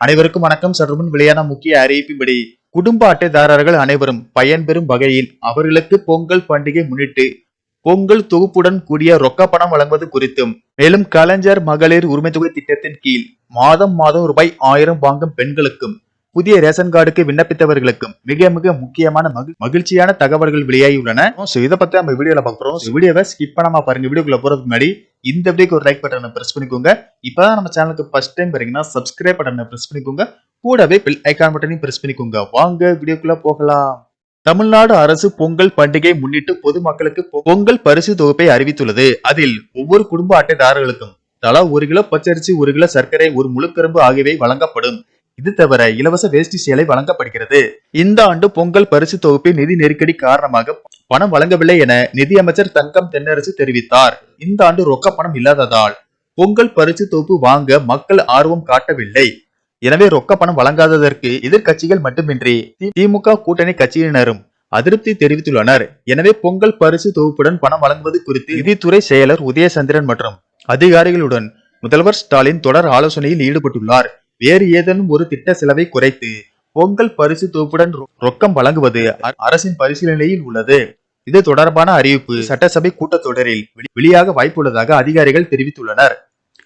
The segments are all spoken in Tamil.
அனைவருக்கும் வணக்கம். சற்றுமுன் வெளியான முக்கிய அறிவிப்பின்படி குடும்ப அட்டைதாரர்கள் அனைவரும் பயன்பெறும் வகையில் அவர்களுக்கு பொங்கல் பண்டிகை முன்னிட்டு பொங்கல் தொகுப்புடன் கூடிய ரொக்க பணம் வழங்குவது குறித்தும் மேலும் கலைஞர் மகளிர் உரிமை தொகை திட்டத்தின் கீழ் மாதம் மாதம் ரூபாய் ஆயிரம் வாங்கும் பெண்களுக்கும் புதிய ரேஷன் கார்டுக்கு விண்ணப்பித்தவர்களுக்கும் மிக மிக முக்கியமான மகிழ்- மகிழ்ச்சியான தகவல்கள் வெளியாகி உள்ளன சோ இதை பத்தி நம்ம வீடியோல பார்க்கிறோம் So, வீடியோவை ஸ்கிப் பண்ணாம பாருங்க. வீடியோக்குள்ள போறதுக்கு முன்னாடி இந்த வீடியோக்கு ஒரு லைக் பட்டனை பிரஸ் பண்ணிக்கோங்க. இப்பதான் நம்ம சேனலுக்கு ஃபர்ஸ்ட் டைம் வரீங்கன்னா சப்ஸ்கிரைப் பட்டனை பிரஸ் பண்ணிக்கோங்க. கூடவே பெல் ஐகான் பட்டனையும் பிரஸ் பண்ணிக்கோங்க. வாங்க வீடியோக்குள்ள போகலாம். தமிழ்நாடு அரசு பொங்கல் பண்டிகை முன்னிட்டு பொதுமக்களுக்கு பொங்கல் பரிசு தொகுப்பை அறிவித்துள்ளது. அதில் ஒவ்வொரு குடும்ப அட்டைதாரர்களுக்கும் தலா ஒரு கிலோ பச்சரிசி ஒரு கிலோ சர்க்கரை ஒரு முழுக்கரும்பு ஆகியவை வழங்கப்படும். இது தவிர இலவச வேஷ்டி சேலை வழங்கப்படுகிறது. இந்த ஆண்டு பொங்கல் பரிசு தொகுப்பின் நிதி நெருக்கடி காரணமாக பணம் வழங்கவில்லை என நிதியமைச்சர் தங்கம் தென்னரசு தெரிவித்தார். இந்த ஆண்டு ரொக்க பணம் இல்லாததால் பொங்கல் பரிசு தொகுப்பு வாங்க மக்கள் ஆர்வம் காட்டவில்லை. எனவே ரொக்க பணம் வழங்காததற்கு எதிர்க்கட்சிகள் மட்டுமின்றி திமுக கூட்டணி கட்சியினரும் அதிருப்தி தெரிவித்துள்ளனர். எனவே பொங்கல் பரிசு தொகுப்புடன் பணம் வழங்குவது குறித்து நிதித்துறை செயலர் உதயசந்திரன் மற்றும் அதிகாரிகளுடன் முதல்வர் ஸ்டாலின் தொடர் ஆலோசனையில் ஈடுபட்டுள்ளார். வேறு ஏதேனும் ஒரு திட்ட செலவை குறைத்து பொங்கல் பரிசு தொகுப்புடன் ரொக்கம் வழங்குவது அரசின் பரிசீலனையில் உள்ளது. இது தொடர்பான அறிவிப்பு சட்டசபை கூட்டத்தொடரில் வெளியாக வாய்ப்புள்ளதாக அதிகாரிகள் தெரிவித்துள்ளனர்.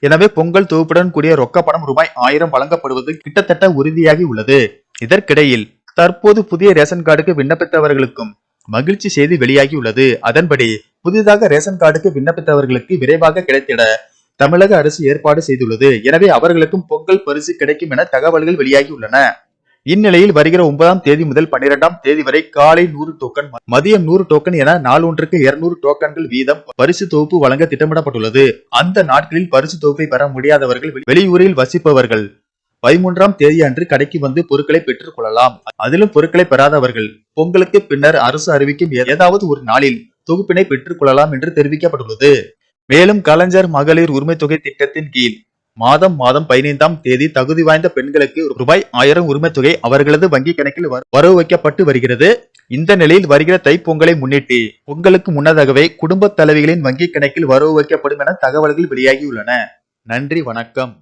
எனவே பொங்கல் தொகுப்புடன் கூடிய ரொக்க பணம் ரூபாய் ஆயிரம் வழங்கப்படுவது கிட்டத்தட்ட உறுதியாகி உள்ளது. இதற்கிடையில் தற்போது புதிய ரேஷன் கார்டுக்கு விண்ணப்பித்தவர்களுக்கும் மகிழ்ச்சி செய்தி வெளியாகி உள்ளது. அதன்படி புதிதாக ரேஷன் கார்டுக்கு விண்ணப்பித்தவர்களுக்கு விரைவாக கிடைத்திட தமிழக அரசு ஏற்பாடு செய்துள்ளது. எனவே அவர்களுக்கும் பொங்கல் பரிசு கிடைக்கும் என தகவல்கள் வெளியாகி உள்ளன இந்நிலையில் வருகிற ஒன்பதாம் தேதி முதல் பன்னிரெண்டாம் தேதி வரை காலை நூறு டோக்கன் மதியம் நூறு டோக்கன் என நாளொன்றுக்கு இருநூறு டோக்கன்கள் வீதம் பரிசு தொகுப்பு வழங்க திட்டமிடப்பட்டுள்ளது. அந்த நாட்களில் பரிசு தொகுப்பை பெற முடியாதவர்கள் வெளியூரில் வசிப்பவர்கள் பதிமூன்றாம் தேதி அன்று கடைக்கு வந்து பொருட்களை பெற்றுக் கொள்ளலாம். அதிலும் பொருட்களை பெறாதவர்கள் பொங்கலுக்கு பின்னர் அரசு அறிவிக்கும் ஏதாவது ஒரு நாளில் தொகுப்பினை பெற்றுக் கொள்ளலாம் என்று தெரிவிக்கப்பட்டுள்ளது. மேலும் கலைஞர் மகளிர் உரிமை தொகை திட்டத்தின் கீழ் மாதம் மாதம் பதினைந்தாம் தேதி தகுதி வாய்ந்த பெண்களுக்கு ரூபாய் ஆயிரம் உரிமை தொகை அவர்களது வங்கி கணக்கில் வரவு வைக்கப்பட்டு வருகிறது. இந்த நிலையில் வருகிற தைப்பொங்கலை முன்னிட்டு பொங்கலுக்கு முன்னதாகவே குடும்ப தலைவிகளின் வங்கி கணக்கில் வரவு வைக்கப்படும் என தகவல்கள் வெளியாகியுள்ளன. நன்றி வணக்கம்.